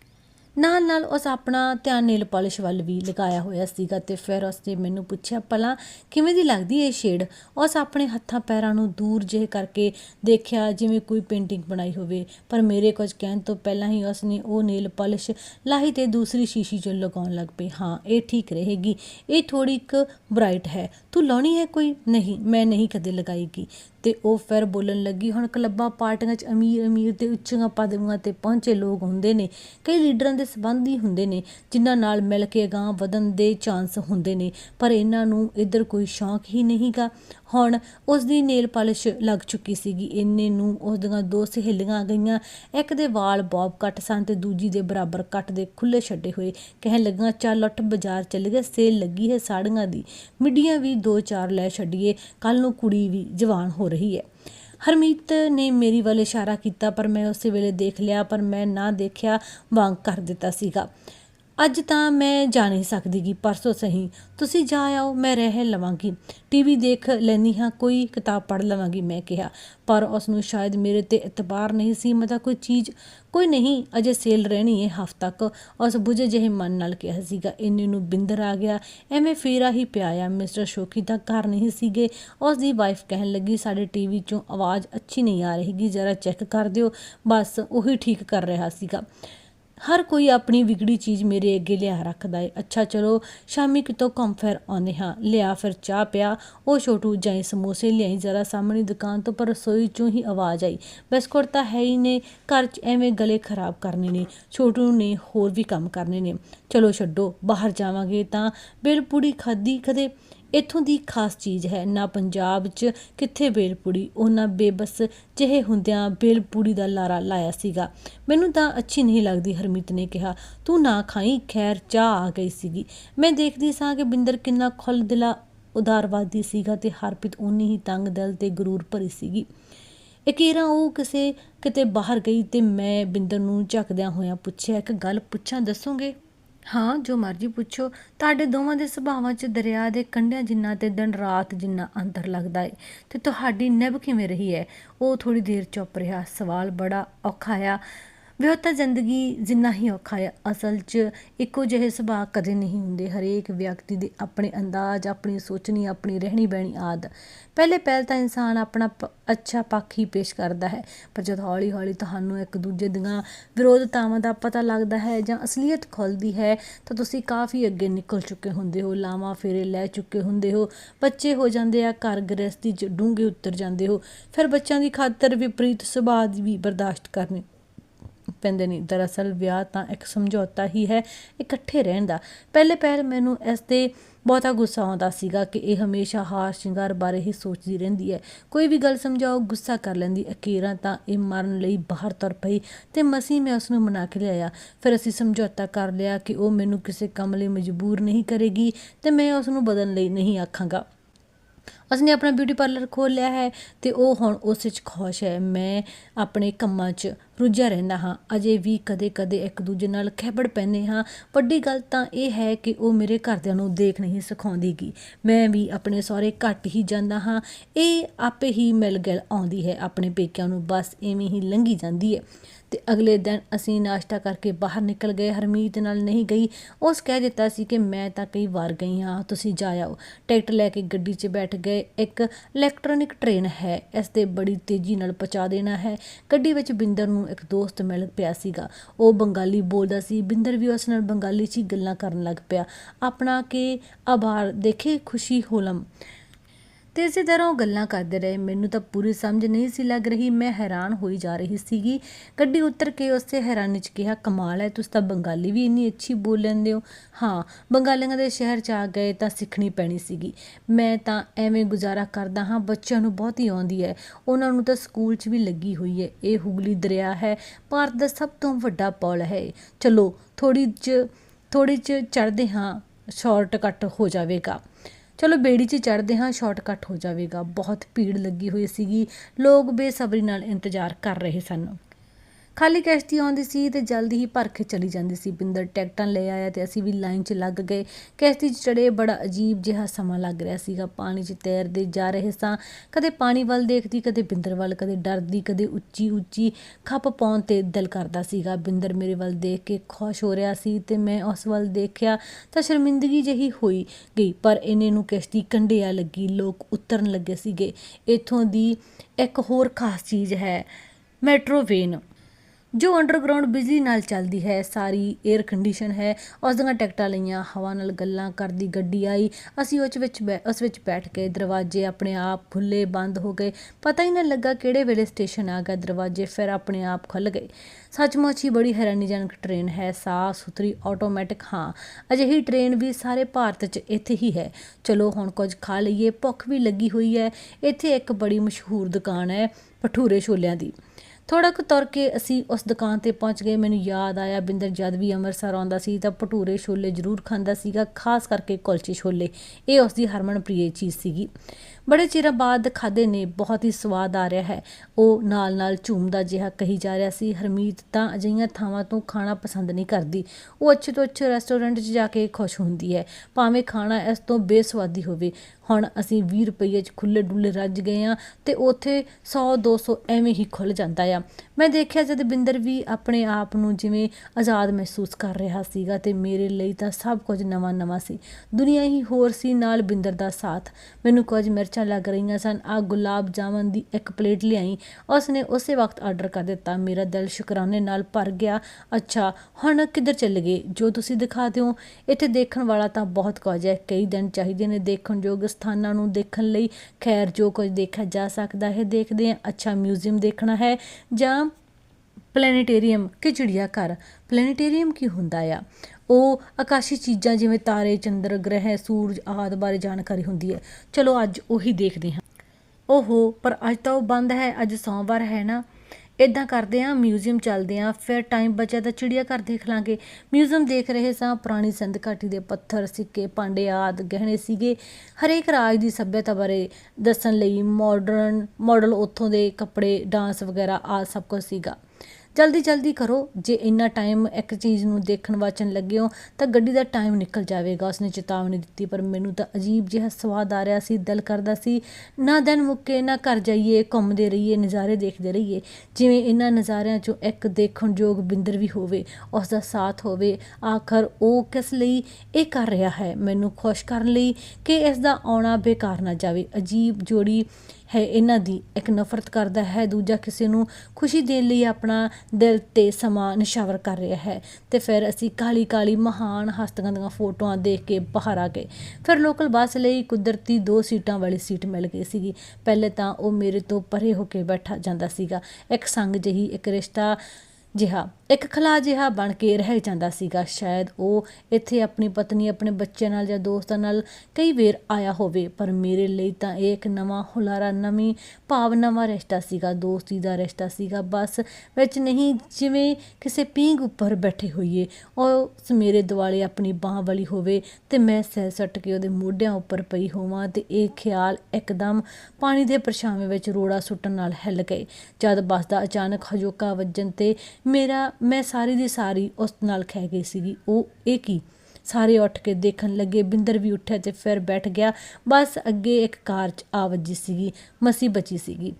ਨਾਲ ਨਾਲ ਉਸ ਆਪਣਾ ਧਿਆਨ ਨੇਲ ਪਾਲਿਸ਼ ਵੱਲ ਵੀ ਲਗਾਇਆ ਹੋਇਆ ਸੀਗਾ ਤੇ ਫਿਰ ਉਸਨੇ ਮੈਨੂੰ ਪੁੱਛਿਆ, ਭਲਾ ਕਿਵੇਂ ਦੀ ਲੱਗਦੀ ਇਹ ਸ਼ੇਡ ਉਸ ਆਪਣੇ ਹੱਥਾਂ ਪੈਰਾਂ ਨੂੰ ਦੂਰ ਜਿਹੇ ਕਰਕੇ ਦੇਖਿਆ, ਜਿਵੇਂ ਕੋਈ ਪੇਂਟਿੰਗ ਬਣਾਈ ਹੋਵੇ। ਪਰ ਮੇਰੇ ਕੁਝ ਕਹਿਣ ਤੋਂ ਪਹਿਲਾਂ ਹੀ ਉਸ ਨੇ ਉਹ ਨੇਲ ਪਾਲਿਸ਼ ਲਾਹੀ ਤੇ ਦੂਸਰੀ ਸ਼ੀਸ਼ੀ 'ਚ ਲਗਾਉਣ ਲੱਗ ਪਈ। ਹਾਂ, ਇਹ ਠੀਕ ਰਹੇਗੀ। ਇਹ ਥੋੜੀ ਇੱਕ ਬ੍ਰਾਈਟ ਹੈ। ਤੂੰ ਲਾਉਣੀ ਹੈ ਕੋਈ? ਨਹੀਂ, ਮੈਂ ਨਹੀਂ ਕਦੇ ਲਗਾਏਗੀ। ਤੇ ਉਹ ਫਿਰ ਬੋਲਣ ਲੱਗੀ, ਹੁਣ ਕਲੱਬਾਂ ਪਾਰਟੀਆਂ 'ਚ ਅਮੀਰ ਅਮੀਰ ਤੇ ਉੱਚੀਆਂ ਪਦਵੀਆਂ ਤੇ ਪਹੁੰਚੇ ਲੋਕ ਹੁੰਦੇ ਨੇ, ਕਈ ਲੀਡਰਾਂ ਦੇ ਸੰਬੰਧੀ ਹੁੰਦੇ ਨੇ, ਜਿਨ੍ਹਾਂ ਨਾਲ ਮਿਲ ਕੇ ਗਾਂ ਵਧਣ ਦੇ ਚਾਂਸ ਹੁੰਦੇ ਨੇ, ਪਰ ਇਹਨਾਂ ਨੂੰ ਇੱਧਰ ਕੋਈ ਸ਼ੌਂਕ ਹੀ ਨਹੀਂਗਾ ਹੁਣ ਉਸ ਦੀ ਨੇਲ ਪਾਲਿਸ਼ ਲੱਗ ਚੁੱਕੀ ਸੀਗੀ। ਇੰਨੇ ਨੂੰ ਉਸ ਦੀਆਂ ਦੋ ਸਹੇਲੀਆਂ ਆ ਗਈਆਂ। ਇੱਕ ਦੇ ਵਾਲ ਬੌਬ ਕੱਟ ਸਨ ਤੇ ਦੂਜੀ ਦੇ ਬਰਾਬਰ ਕੱਟ ਦੇ ਖੁੱਲੇ ਛੱਡੇ ਹੋਏ। ਕਹਿਣ ਲੱਗੀਆਂ, ਚੱਲ ਉੱਠ ਬਾਜ਼ਾਰ ਚੱਲ ਗਏ ਸੇਲ ਲੱਗੀ ਹੈ ਸਾੜੀਆਂ ਦੀ। ਮਿੱਡੀਆਂ ਵੀ ਦੋ ਚਾਰ ਲੈ ਛੱਡੀਏ ਕੱਲ ਨੂੰ ਕੁੜੀ ਵੀ ਜਵਾਨ ਹੋ ਰਹੀ ਹੈ। ਹਰਮੀਤ ਨੇ ਮੇਰੀ ਵੱਲ ਇਸ਼ਾਰਾ ਕੀਤਾ, ਪਰ ਮੈਂ ਉਸੇ ਵੇਲੇ ਦੇਖ ਲਿਆ, ਪਰ ਮੈਂ ਨਾ ਦੇਖਿਆ, ਵਾਂਗ ਕਰ ਦਿੱਤਾ ਸੀਗਾ। ਅੱਜ ਤਾਂ ਮੈਂ ਜਾ ਨਹੀਂ ਸਕਦੀ ਪਰਸੋਂ ਸਹੀ। ਤੁਸੀਂ ਜਾ ਆਓ, ਮੈਂ ਰਹਿ ਲਵਾਂਗੀ। ਟੀਵੀ ਦੇਖ ਲੈਣੀ ਹਾਂ, ਕੋਈ ਕਿਤਾਬ ਪੜ੍ਹ ਲਵਾਂਗੀ, ਮੈਂ ਕਿਹਾ। ਪਰ ਉਸ ਨੂੰ ਸ਼ਾਇਦ ਮੇਰੇ ਤੇ ਇਤਬਾਰ ਨਹੀਂ ਸੀ ਮਤਲਬ ਕੋਈ ਚੀਜ਼, ਕੋਈ ਨਹੀਂ, ਅਜੇ ਸੇਲ ਰਹਿਣੀ ਹੈ ਹਫ਼ਤਾ ਤੱਕ ਉਸ ਬੁਝੇ ਜਿਹੇ ਮਨ ਨਾਲ ਕਿਹਾ ਸੀਗਾ, ਇੰਨੇ ਨੂੰ ਬਿੰਦਰ ਆ ਗਿਆ। ਐਵੇਂ ਫੇਰਾ ਹੀ ਪਿਆ ਆ, ਮਿਸਟਰ ਸ਼ੋਕੀ ਦਾ ਘਰ ਨਹੀਂ ਸੀਗੇ। ਉਸ ਦੀ ਵਾਈਫ ਕਹਿਣ ਲੱਗੀ, ਸਾਡੇ ਟੀਵੀ ਚੋਂ ਆਵਾਜ਼ ਅੱਛੀ ਨਹੀਂ ਆ ਰਹੀਗੀ, ਜ਼ਰਾ ਚੈੱਕ ਕਰ ਦਿਓ। ਬਸ ਉਹੀ ਠੀਕ ਕਰ ਰਿਹਾ ਸੀਗਾ। ਹਰ ਕੋਈ ਆਪਣੀ ਵਿਗੜੀ ਚੀਜ਼ ਮੇਰੇ ਅੱਗੇ ਲਿਆ ਰੱਖਦਾ ਏ। ਅੱਛਾ, ਚਲੋ, ਸ਼ਾਮੀ ਕਿਤੋਂ ਘੁੰਮ ਫਿਰ ਆਉਂਦੇ ਹਾਂ। ਲਿਆ ਫਿਰ ਚਾਹ ਪਿਆ। ਉਹ ਛੋਟੂ ਜਾਈ ਸਮੋਸੇ ਲਿਆਈ, ਜ਼ਰਾ ਸਾਹਮਣੇ ਦੁਕਾਨ ਤੋਂ, ਪਰ ਰਸੋਈ ਚੋਂ ਹੀ ਆਵਾਜ਼ ਆਈ। ਬਿਸਕੁਟ ਤਾਂ ਹੈ ਹੀ ਨੇ, ਘਰ 'ਚ ਐਵੇਂ ਗਲੇ ਖਰਾਬ ਕਰਨੇ ਨੇ। ਛੋਟੂ ਨੇ ਹੋਰ ਵੀ ਕੰਮ ਕਰਨੇ ਨੇ। ਚਲੋ ਛੱਡੋ, ਬਾਹਰ ਜਾਵਾਂਗੇ ਤਾਂ ਬੇਲ ਪੂੜੀ ਖਾਦੀ ਕਦੇ? ਇੱਥੋਂ ਦੀ ਖਾਸ ਚੀਜ਼ ਹੈ ਨਾ ਪੰਜਾਬ 'ਚ ਕਿੱਥੇ ਬੇਲਪੂੜੀ ਉਹਨਾਂ ਬੇਬਸ ਜਿਹੇ ਹੁੰਦਿਆਂ ਬੇਲਪੂੜੀ ਦਾ ਲਾਰਾ ਲਾਇਆ ਸੀਗਾ। ਮੈਨੂੰ ਤਾਂ ਅੱਛੀ ਨਹੀਂ ਲੱਗਦੀ, ਹਰਮੀਤ ਨੇ ਕਿਹਾ। ਤੂੰ ਨਾ ਖਾਈ, ਖੈਰ, ਚਾਹ ਆ ਗਈ ਸੀਗੀ। ਮੈਂ ਦੇਖਦੀ ਸਾਂ ਕਿ ਬਿੰਦਰ ਕਿੰਨਾ ਖੁੱਲ ਦਿਲਾ ਉਦਾਰਵਾਦੀ ਸੀਗਾ ਤੇ ਹਰਪ੍ਰੀਤ ਉਨੀ ਹੀ ਤੰਗ ਦਿਲ ਤੇ ਗਰੂਰ ਭਰੀ ਸੀਗੀ। ਇਕੇਰਾ ਉਹ ਕਿਸੇ ਕਿਤੇ ਬਾਹਰ ਗਈ ਤੇ ਮੈਂ ਬਿੰਦਰ ਨੂੰ ਝੱਕਦਿਆਂ ਹੋਇਆਂ ਪੁੱਛਿਆ, ਇੱਕ ਗੱਲ ਪੁੱਛਾਂ, ਦੱਸੋਗੇ? ਹਾਂ, ਜੋ ਮਰਜ਼ੀ ਪੁੱਛੋ, ਤੁਹਾਡੇ ਦੋਵਾਂ ਦੇ ਸੁਭਾਵਾਂ 'ਚ ਦਰਿਆ ਦੇ ਕੰਢਿਆਂ ਜਿੰਨਾ ਤੇ ਦਿਨ ਰਾਤ ਜਿੰਨਾ ਅੰਤਰ ਲੱਗਦਾ ਏ। ਤੇ ਤੁਹਾਡੀ ਨਿਭ ਕਿਵੇਂ ਰਹੀ ਹੈ? ਉਹ ਥੋੜੀ ਦੇਰ ਚੁੱਪ ਰਿਹਾ। ਸਵਾਲ ਬੜਾ ਔਖਾ ਆ। ਵਿਆਹੁਤਾ ਜ਼ਿੰਦਗੀ ਜਿੰਨਾ ਹੀ ਔਖਾ ਹੈ, ਅਸਲ 'ਚ ਇੱਕੋ ਜਿਹੇ ਸੁਭਾਅ ਕਦੇ ਨਹੀਂ ਹੁੰਦੇ। ਹਰੇਕ ਵਿਅਕਤੀ ਦੇ ਆਪਣੇ ਅੰਦਾਜ਼, ਆਪਣੀ ਸੋਚਣੀ, ਆਪਣੀ ਰਹਿਣੀ ਬਹਿਣੀ ਆਦ ਪਹਿਲੇ ਪਹਿਲ ਤਾਂ ਇਨਸਾਨ ਆਪਣਾ ਪ- ਅੱਛਾ ਪੱਖ ਹੀ ਪੇਸ਼ ਕਰਦਾ ਹੈ, ਪਰ ਜਦ ਹੌਲੀ ਹੌਲੀ ਤੁਹਾਨੂੰ ਇੱਕ ਦੂਜੇ ਦੀਆਂ ਵਿਰੋਧਤਾਵਾਂ ਦਾ ਪਤਾ ਲੱਗਦਾ ਹੈ ਜਾਂ ਅਸਲੀਅਤ ਖੁੱਲਦੀ ਹੈ, ਤਾਂ ਤੁਸੀਂ ਕਾਫੀ ਅੱਗੇ ਨਿਕਲ ਚੁੱਕੇ ਹੁੰਦੇ ਹੋ, ਲਾਵਾਂ ਫੇਰੇ ਲੈ ਚੁੱਕੇ ਹੁੰਦੇ ਹੋ, ਬੱਚੇ ਹੋ ਜਾਂਦੇ ਆ, ਘਰ ਗ੍ਰਸਤੀ 'ਚ ਡੂੰਘੇ ਉਤਰ ਜਾਂਦੇ ਹੋ, ਫਿਰ ਬੱਚਿਆਂ ਦੀ ਖਾਤਰ ਵਿਪਰੀਤ ਸੁਭਾਅ ਦੀ ਵੀ ਬਰਦਾਸ਼ਤ ਕਰਨੀ। ਪੈਂਦੇ ਨਹੀਂ। ਦਰਅਸਲ ਵਿਆਹ ਤਾਂ ਇੱਕ ਸਮਝੌਤਾ ਹੀ ਹੈ, ਇਕੱਠੇ ਰਹਿਣ ਦਾ। ਪਹਿਲੇ ਪਹਿਲ ਮੈਨੂੰ ਇਸ ਤੇ ਬਹੁਤਾ ਗੁੱਸਾ ਆਉਂਦਾ ਸੀਗਾ ਕਿ ਇਹ ਹਮੇਸ਼ਾ ਹਾਰ ਸ਼ਿੰਗਾਰ ਬਾਰੇ ਹੀ ਸੋਚਦੀ ਰਹਿੰਦੀ ਹੈ। ਕੋਈ ਵੀ ਗੱਲ ਸਮਝਾਓ, ਗੁੱਸਾ ਕਰ ਲੈਂਦੀ। ਅਕੀਰਾਂ ਤਾਂ ਇਹ ਮਰਨ ਲਈ ਬਾਹਰ ਤੁਰ ਪਈ ਤੇ ਮਸੀ ਮੈਂ ਉਸ ਨੂੰ ਮਨਾ ਕੇ ਲਿਆਇਆ। ਫਿਰ ਅਸੀਂ ਸਮਝੌਤਾ ਕਰ ਲਿਆ ਕਿ ਉਹ ਮੈਨੂੰ ਕਿਸੇ ਕੰਮ ਲਈ ਮਜਬੂਰ ਨਹੀਂ ਕਰੇਗੀ ਤੇ ਮੈਂ ਉਸ ਨੂੰ ਬਦਲਣ ਲਈ ਨਹੀਂ ਆਖਾਂਗਾ। ਅਸੀਂ ਆਪਣਾ ਬਿਊਟੀ ਪਾਰਲਰ ਖੋਲ੍ਹਿਆ ਹੈ ਤੇ ਉਹ ਹੁਣ ਉਸ ਵਿੱਚ ਖੁਸ਼ ਹੈ। ਮੈਂ ਆਪਣੇ ਕੰਮਾਂ 'ਚ ਰੁੱਝਿਆ ਰਹਿੰਦਾ ਹਾਂ। ਅਜੇ ਵੀ ਕਦੇ-ਕਦੇ ਇੱਕ ਦੂਜੇ ਨਾਲ ਖਹਿਬੜ ਪੈਂਦੇ ਹਾਂ। ਵੱਡੀ ਗੱਲ ਤਾਂ ਇਹ ਹੈ ਕਿ ਉਹ ਮੇਰੇ ਘਰਦਿਆਂ ਨੂੰ ਦੇਖ ਨਹੀਂ ਸਿਖਾਉਂਦੀਗੀ। ਮੈਂ ਵੀ ਆਪਣੇ ਸਹੁਰੇ ਘੱਟ ਹੀ ਜਾਂਦਾ ਹਾਂ। ਇਹ ਆਪੇ ਹੀ ਮਿਲ ਗਿਲ ਆਉਂਦੀ ਹੈ। ਆਪਣੇ ਪੇਕਿਆਂ ਨੂੰ ਬਸ ਐਵੇਂ ਹੀ ਲੰਘੀ ਜਾਂਦੀ ਹੈ। ਤੇ ਅਗਲੇ ਦਿਨ ਅਸੀਂ ਨਾਸ਼ਤਾ ਕਰਕੇ ਬਾਹਰ ਨਿਕਲ ਗਏ। ਹਰਮੀਤ ਨਾਲ ਨਹੀਂ ਗਈ। ਉਸ ਕਹਿ ਦਿੱਤਾ ਸੀ ਕਿ ਮੈਂ ਤਾਂ ਕਈ ਵਾਰ ਗਈ ਹਾਂ। ਤੁਸੀਂ ਜਾ ਆਓ। ਟਿਕਟ ਲੈ ਕੇ ਗੱਡੀ 'ਚ ਬੈਠ ਗਏ। ਇੱਕ ਇਲੈਕਟ੍ਰੋਨਿਕ ਟ੍ਰੇਨ ਹੈ, ਇਸ ਤੇ ਬੜੀ ਤੇਜ਼ੀ ਨਾਲ ਪਹੁੰਚਾ ਦੇਣਾ ਹੈ। ਗੱਡੀ ਵਿੱਚ ਬਿੰਦਰ ਨੂੰ ਇੱਕ ਦੋਸਤ ਮਿਲ ਪਿਆ ਸੀਗਾ। ਉਹ ਬੰਗਾਲੀ ਬੋਲਦਾ ਸੀ। ਬਿੰਦਰ ਵੀ ਉਸ ਨਾਲ ਬੰਗਾਲੀ 'ਚ ਹੀ ਗੱਲਾਂ ਕਰਨ ਲੱਗ ਪਿਆ। ਆਪਣਾ ਕਿ ਆਭਾਰ, ਦੇਖੇ ਖੁਸ਼ੀ ਹੋਲਮ। ਤੇ ਇਸੇ ਤਰ੍ਹਾਂ ਉਹ ਗੱਲਾਂ ਕਰਦੇ ਰਹੇ। ਮੈਨੂੰ ਤਾਂ ਪੂਰੀ ਸਮਝ ਨਹੀਂ ਸੀ ਲੱਗ ਰਹੀ। ਮੈਂ ਹੈਰਾਨ ਹੋਈ ਜਾ ਰਹੀ ਸੀਗੀ। ਗੱਡੀ ਉਤਰ ਕੇ ਉਸੇ ਹੈਰਾਨੀ 'ਚ ਕਿਹਾ, ਕਮਾਲ ਹੈ, ਤੁਸੀਂ ਤਾਂ ਬੰਗਾਲੀ ਵੀ ਇੰਨੀ ਅੱਛੀ ਬੋਲ ਲੈਂਦੇ ਹੋ। ਹਾਂ, ਬੰਗਾਲੀਆਂ ਦੇ ਸ਼ਹਿਰ 'ਚ ਆ ਗਏ ਤਾਂ ਸਿੱਖਣੀ ਪੈਣੀ ਸੀਗੀ। ਮੈਂ ਤਾਂ ਐਵੇਂ ਗੁਜ਼ਾਰਾ ਕਰਦਾ ਹਾਂ, ਬੱਚਿਆਂ ਨੂੰ ਬਹੁਤ ਹੀ ਆਉਂਦੀ ਹੈ। ਉਹਨਾਂ ਨੂੰ ਤਾਂ ਸਕੂਲ 'ਚ ਵੀ ਲੱਗੀ ਹੋਈ ਹੈ। ਇਹ ਹੁਗਲੀ ਦਰਿਆ ਹੈ। ਭਾਰਤ ਦਾ ਸਭ ਤੋਂ ਵੱਡਾ ਪੁਲ ਹੈ। ਚਲੋ ਥੋੜੀ 'ਚ ਥੋੜੀ 'ਚ ਚੜ੍ਹਦੇ ਹਾਂ। ਸ਼ਾਰਟਕਟ ਹੋ ਜਾਵੇਗਾ। ਚਲੋ ਬੇੜੀ 'ਚ ਚੜ੍ਹਦੇ ਹਾਂ ਸ਼ਾਰਟਕਟ ਹੋ ਜਾਵੇਗਾ। ਬਹੁਤ ਭੀੜ ਲੱਗੀ ਹੋਈ ਸੀਗੀ। ਲੋਕ ਬੇਸਬਰੀ ਨਾਲ ਇੰਤਜ਼ਾਰ ਕਰ ਰਹੇ ਸਨ। ਖਾਲੀ ਕਿਸ਼ਤੀ ਆਉਂਦੀ ਸੀ ਤੇ ਜਲਦੀ ਹੀ ਭਰ ਕੇ ਚਲੀ ਜਾਂਦੀ ਸੀ। ਬਿੰਦਰ ਟਿਕਟਾਂ ਲੈ ਆਇਆ ਤੇ ਅਸੀਂ ਵੀ ਲਾਈਨ 'ਚ ਲੱਗ ਗਏ। ਕਿਸ਼ਤੀ 'ਚ ਚੜੇ ਬੜਾ ਅਜੀਬ ਜਿਹਾ ਸਮਾਂ ਲੱਗ ਰਿਹਾ ਸੀਗਾ। ਪਾਣੀ 'ਚ ਤੈਰਦੇ ਜਾ ਰਹੇ ਸਾਂ। ਕਦੇ ਪਾਣੀ ਵੱਲ ਦੇਖਦੀ, ਕਦੇ ਬਿੰਦਰ ਵੱਲ, ਕਦੇ ਡਰਦੀ, ਕਦੇ ਉੱਚੀ ਉੱਚੀ ਖੱਪ ਪਾਉਣ ਤੇ ਦਿਲ ਕਰਦਾ ਸੀਗਾ। ਬਿੰਦਰ ਮੇਰੇ ਵੱਲ ਦੇਖ ਕੇ ਖੁਸ਼ ਹੋ ਰਿਹਾ ਸੀ ਤੇ ਮੈਂ ਉਸ ਵੱਲ ਦੇਖਿਆ ਤਾਂ ਸ਼ਰਮਿੰਦਗੀ ਜਿਹੀ ਹੋਈ ਗਈ। ਪਰ ਇਹਨੇ ਨੂੰ ਕਿਸ਼ਤੀ ਕੰਢਿਆ ਲੱਗੀ, ਲੋਕ ਉਤਰਨ ਲੱਗੇ ਸੀਗੇ। ਇੱਥੋਂ ਦੀ ਇੱਕ ਹੋਰ ਖਾਸ ਚੀਜ਼ ਹੈ ਮੈਟਰੋ ਵੇਨ। ਜੋ ਅੰਡਰਗਰਾਉਂਡ ਬਿਜਲੀ ਨਾਲ ਚੱਲਦੀ ਹੈ, ਸਾਰੀ 에ਅਰ ਕੰਡੀਸ਼ਨ ਹੈ, ਉਸ ਦੀਆਂ ਟਿਕਟਾਂ ਲਈਆਂ, ਹਵਾ ਨਾਲ ਗੱਲਾਂ ਕਰਦੀ ਗੱਡੀ ਆਈ, ਅਸੀਂ ਉਸ ਵਿੱਚ ਬੈ- ਉਸ ਵਿੱਚ ਬੈਠ ਕੇ ਦਰਵਾਜ਼ੇ ਆਪਣੇ ਆਪ ਖੁੱਲੇ ਬੰਦ ਹੋ ਗਏ। ਪਤਾ ਹੀ ਨਾ ਲੱਗਾ ਕਿਹੜੇ ਵੇਲੇ ਸਟੇਸ਼ਨ ਆ ਗਿਆ ਦਰਵਾਜ਼ੇ, ਫਿਰ ਆਪਣੇ ਆਪ ਖੁੱਲ ਗਏ। ਸੱਚਮੁੱਚ ਹੀ ਬੜੀ ਹੈਰਾਨੀਜਨਕ ਟ੍ਰੇਨ ਹੈ, ਸਾਫ਼ ਸੁਥਰੀ ਆਟੋਮੈਟਿਕ ਹਾਂ। ਅਜਿਹੀ ਟ੍ਰੇਨ ਵੀ ਸਾਰੇ ਭਾਰਤ 'ਚ ਇੱਥੇ ਹੀ ਹੈ। ਚਲੋ ਹੁਣ ਕੁਝ ਖਾ ਲਈਏ, ਭੁੱਖ ਵੀ ਲੱਗੀ ਹੋਈ ਹੈ। ਇੱਥੇ ਇੱਕ ਬੜੀ ਮਸ਼ਹੂਰ ਦੁਕਾਨ ਹੈ, ਭਟੂਰੇ ਛੋਲਿਆਂ ਦੀ। ਥੋੜਾ ਕੁ ਤੁਰ ਕੇ ਅਸੀਂ ਉਸ ਦੁਕਾਨ ਤੇ ਪਹੁੰਚ ਗਏ। ਮੈਨੂੰ ਯਾਦ ਆਇਆ ਬਿੰਦਰ ਜਦ ਵੀ ਅੰਮ੍ਰਿਤਸਰ ਆਉਂਦਾ ਸੀ ਤਾਂ ਭਟੂਰੇ ਛੋਲੇ ਜ਼ਰੂਰ ਖਾਂਦਾ ਸੀਗਾ, ਖਾਸ ਕਰਕੇ ਕੁਲਚੇ ਛੋਲੇ। ਇਹ ਉਸ ਦੀ ਹਰਮਨ ਪ੍ਰਿਯ ਚੀਜ਼ ਸੀਗੀ। ਬੜੇ ਚਿਰਾਂ ਬਾਅਦ ਖਾਦੇ ਨੇ, ਬਹੁਤ ਹੀ ਸਵਾਦ ਆ ਰਿਹਾ ਹੈ। ਉਹ ਨਾਲ ਨਾਲ ਝੂਮਦਾ ਜਿਹਾ ਕਹੀ ਜਾ ਰਿਹਾ ਸੀ, ਹਰਮੀਤ, ਤਾਂ ਅਜਿਹੀਆਂ ਥਾਵਾਂ ਤੋਂ ਖਾਣਾ ਪਸੰਦ ਨਹੀਂ ਕਰਦੀ ਉਹ ਅੱਛੇ ਤੋਂ ਅੱਛੇ ਰੈਸਟੋਰੈਂਟ 'ਚ ਜਾ ਕੇ ਖੁਸ਼ ਹੁੰਦੀ ਹੈ। ਭਾਵੇਂ ਖਾਣਾ ਇਸ ਤੋਂ ਬੇਸਵਾਦੀ ਹੋਵੇ, ਹੁਣ ਅਸੀਂ 20 ਰੁਪਏ 'ਚ ਖੁੱਲੇ ਡੁੱਲੇ ਰੱਜ ਗਏ ਆ ਤੇ ਉੱਥੇ 100 200 ਐਵੇਂ ਹੀ ਖੁੱਲ ਜਾਂਦਾ ਆ। ਮੈਂ ਦੇਖਿਆ ਜਦ ਬਿੰਦਰ ਵੀ ਆਪਣੇ ਆਪ ਨੂੰ ਜਿਵੇਂ ਆਜ਼ਾਦ ਮਹਿਸੂਸ ਕਰ ਰਿਹਾ ਸੀਗਾ ਤੇ ਮੇਰੇ ਲਈ ਤਾਂ ਸਭ ਕੁਝ ਨਵਾਂ ਨਵਾਂ ਸੀ। ਦੁਨੀਆ ਹੀ ਹੋਰ ਸੀ ਨਾਲ ਬਿੰਦਰ ਦਾ ਸਾਥ। ਮੈਨੂੰ ਕੁਝ ਮਿਰਚ ਲੱਗ ਰਹੀਆਂ ਸਨ। ਆ ਗੁਲਾਬ ਜਾਮਨ ਦੀ ਇੱਕ ਪਲੇਟ ਲਿਆਈ। ਉਸਨੇ ਉਸੇ ਵਕਤ ਆਰਡਰ ਕਰ ਦਿੱਤਾ। ਮੇਰਾ ਦਿਲ ਸ਼ੁਕਰਾਨੇ ਨਾਲ ਭਰ ਗਿਆ। ਅੱਛਾ, ਹੁਣ ਕਿੱਧਰ ਚੱਲ ਗਏ? ਜੋ ਤੁਸੀਂ ਦਿਖਾ ਦਿਓ ਇੱਥੇ ਦੇਖਣ ਵਾਲਾ ਤਾਂ ਬਹੁਤ ਕੁਝ ਹੈ। ਕਈ ਦਿਨ ਚਾਹੀਦੇ ਨੇ ਦੇਖਣ ਯੋਗ ਸਥਾਨਾਂ ਨੂੰ ਦੇਖਣ ਲਈ। ਖੈਰ, ਜੋ ਕੁਝ ਦੇਖਿਆ ਜਾ ਸਕਦਾ ਹੈ, ਦੇਖਦੇ ਹਾਂ। ਅੱਛਾ, ਮਿਊਜ਼ੀਅਮ ਦੇਖਣਾ ਹੈ ਜਾਂ ਪਲੈਨੇਟੇਰੀਅਮ ਕਿ ਚਿੜੀਆ ਘਰ। ਪਲੈਨੇਟੇਰੀਅਮ ਕੀ ਹੁੰਦਾ ਆ? ਉਹ ਆਕਾਸ਼ੀ ਚੀਜ਼ਾਂ ਜਿਵੇਂ ਤਾਰੇ, ਚੰਦਰ, ਗ੍ਰਹਿ, ਸੂਰਜ ਆਦਿ ਬਾਰੇ ਜਾਣਕਾਰੀ ਹੁੰਦੀ ਹੈ। ਚਲੋ ਅੱਜ ਉਹੀ ਦੇਖਦੇ ਹਾਂ। ਓਹੋ, ਪਰ ਅੱਜ ਤਾਂ ਉਹ ਬੰਦ ਹੈ, ਅੱਜ ਸੋਮਵਾਰ ਹੈ ਨਾ। ਇਦਾਂ ਕਰਦੇ ਆ ਮਿਊਜ਼ੀਅਮ ਚੱਲਦੇ ਆ ਫਿਰ ਟਾਈਮ ਬਚਿਆ ਤਾਂ ਚਿੜੀਆ ਘਰ ਦੇਖ ਲਾਂਗੇ। ਮਿਊਜ਼ੀਅਮ ਦੇਖ ਰਹੇ ਸਾਂ, ਪੁਰਾਣੀ ਸਿੰਧ ਘਾਟੀ ਦੇ ਪੱਥਰ, ਸਿੱਕੇ, ਭਾਂਡੇ ਆਦਿ ਗਹਿਣੇ ਸੀਗੇ। ਹਰੇਕ ਰਾਜ ਦੀ ਸੱਭਿਅਤਾ ਬਾਰੇ ਦੱਸਣ ਲਈ ਮਾਡਰਨ ਮਾਡਲ ਉੱਥੋਂ ਦੇ ਕੱਪੜੇ ਡਾਂਸ ਵਗੈਰਾ ਆ ਸਭ ਕੁਝ ਸੀਗਾ। ਜਲਦੀ ਜਲਦੀ ਕਰੋ। ਜੇ ਇੰਨਾ ਟਾਈਮ ਇੱਕ ਚੀਜ਼ ਨੂੰ ਦੇਖਣ ਵਾਚਣ ਲੱਗੇ ਹੋ, ਤਾਂ ਗੱਡੀ ਦਾ ਟਾਈਮ ਨਿਕਲ ਜਾਵੇਗਾ। ਉਸਨੇ ਚੇਤਾਵਨੀ ਦਿੱਤੀ, ਪਰ ਮੈਨੂੰ ਤਾਂ ਅਜੀਬ ਜਿਹਾ ਸਵਾਦ ਆ ਰਿਹਾ ਸੀ, ਦਿਲ ਕਰਦਾ ਸੀ, ਨਾ ਦਿਨ ਮੁੱਕੇ, ਨਾ ਘਰ ਜਾਈਏ, ਘੁੰਮਦੇ ਰਹੀਏ, ਨਜ਼ਾਰੇ ਦੇਖਦੇ ਰਹੀਏ। ਜਿਵੇਂ ਇਹਨਾਂ ਨਜ਼ਾਰਿਆਂ ਚੋਂ ਇੱਕ ਦੇਖਣ ਯੋਗ ਬਿੰਦਰ ਵੀ ਹੋਵੇ ਉਸ ਦਾ ਸਾਥ ਹੋਵੇ, ਆਖਰ ਉਹ ਕਿਸ ਲਈ ਇਹ ਕਰ ਰਿਹਾ ਹੈ? ਮੈਨੂੰ ਖੁਸ਼ ਕਰਨ ਲਈ ਕਿ ਇਸ ਦਾ ਆਉਣਾ ਬੇਕਾਰ ਨਾ ਜਾਵੇ। ਅਜੀਬ ਜੋੜੀ ਹੈ, ਇਹਨਾਂ ਦੀ ਇੱਕ ਨਫ਼ਰਤ ਕਰਦਾ ਹੈ, ਦੂਜਾ ਕਿਸੇ ਨੂੰ ਖੁਸ਼ੀ ਦੇਣ ਲਈ ਆਪਣਾ ਦਿਲ ਤੇ ਸਮਾਂ ਨਿਸ਼ਾਵਰ ਕਰ ਰਿਹਾ ਹੈ। ਤੇ ਫਿਰ ਅਸੀਂ ਕਾਲੀ ਕਾਲੀ ਮਹਾਨ ਹਸਤੀਆਂ ਦੀਆਂ ਫੋਟੋਆਂ ਦੇਖ ਕੇ ਬਾਹਰ ਆ ਗਏ। ਫਿਰ ਲੋਕਲ ਬੱਸ ਲਈ ਕੁਦਰਤੀ ਦੋ ਸੀਟਾਂ ਵਾਲੀ ਸੀਟ ਮਿਲ ਗਈ ਸੀਗੀ। ਪਹਿਲੇ ਤਾਂ ਉਹ ਮੇਰੇ ਤੋਂ ਪਰੇ ਹੋ ਕੇ ਬੈਠਾ ਜਾਂਦਾ ਸੀਗਾ। ਇੱਕ ਸੰਗ ਜਿਹੀ, ਇੱਕ ਰਿਸ਼ਤਾ ਜਿਹਾ, ਇੱਕ ਖਲਾ ਜਿਹਾ ਬਣ ਕੇ ਰਹਿ ਜਾਂਦਾ ਸੀਗਾ। ਸ਼ਾਇਦ ਉਹ ਇੱਥੇ ਆਪਣੀ ਪਤਨੀ, ਆਪਣੇ ਬੱਚਿਆਂ ਨਾਲ ਜਾਂ ਦੋਸਤਾਂ ਨਾਲ ਕਈ ਵੇਰ ਆਇਆ ਹੋਵੇ, ਪਰ ਮੇਰੇ ਲਈ ਤਾਂ ਇਹ ਇੱਕ ਨਵਾਂ ਹੁਲਾਰਾ, ਨਵੀਂ ਭਾਵਨਾਵਾਂ ਰਿਸ਼ਤਾ ਸੀਗਾ, ਦੋਸਤੀ ਦਾ ਰਿਸ਼ਤਾ ਸੀਗਾ। ਬਸ ਵਿੱਚ ਨਹੀਂ, ਜਿਵੇਂ ਕਿਸੇ ਪੀਂਘ ਉੱਪਰ ਬੈਠੇ ਹੋਈਏ, ਉਹ ਮੇਰੇ ਦੁਆਲੇ ਆਪਣੀ ਬਾਹ ਵਾਲੀ ਹੋਵੇ ਤੇ ਮੈਂ ਸਹਿ ਸੱਟ ਕੇ ਉਹਦੇ ਮੋਢਿਆਂ ਉੱਪਰ ਪਈ ਹੋਵਾਂ ਤੇ ਇਹ ਖਿਆਲ ਇੱਕਦਮ ਪਾਣੀ ਦੇ ਪਰਛਾਵੇਂ ਵਿੱਚ ਰੋੜਾ ਸੁੱਟਣ ਨਾਲ ਹਿੱਲ ਗਏ। ਜਦ ਬੱਸ ਦਾ ਅਚਾਨਕ ਹਜੋਕਾ ਵੱਜਣ ਤੇ ਮੇਰਾ, ਮੈਂ ਸਾਰੀ ਦੀ ਸਾਰੀ ਉਸ ਨਾਲ ਖਹਿ ਗਈ ਸੀਗੀ। ਉਹ ਇਹ ਕੀ? ਸਾਰੇ ਉੱਠ ਕੇ ਦੇਖਣ ਲੱਗੇ, ਬਿੰਦਰ ਵੀ ਉੱਠਿਆ ਤੇ ਫਿਰ ਬੈਠ ਗਿਆ। ਬਸ ਅੱਗੇ ਇੱਕ ਕਾਰ ਚ ਆ ਵੱਜੀ ਸੀਗੀ ਮਸੀ ਬਚੀ ਸੀਗੀ।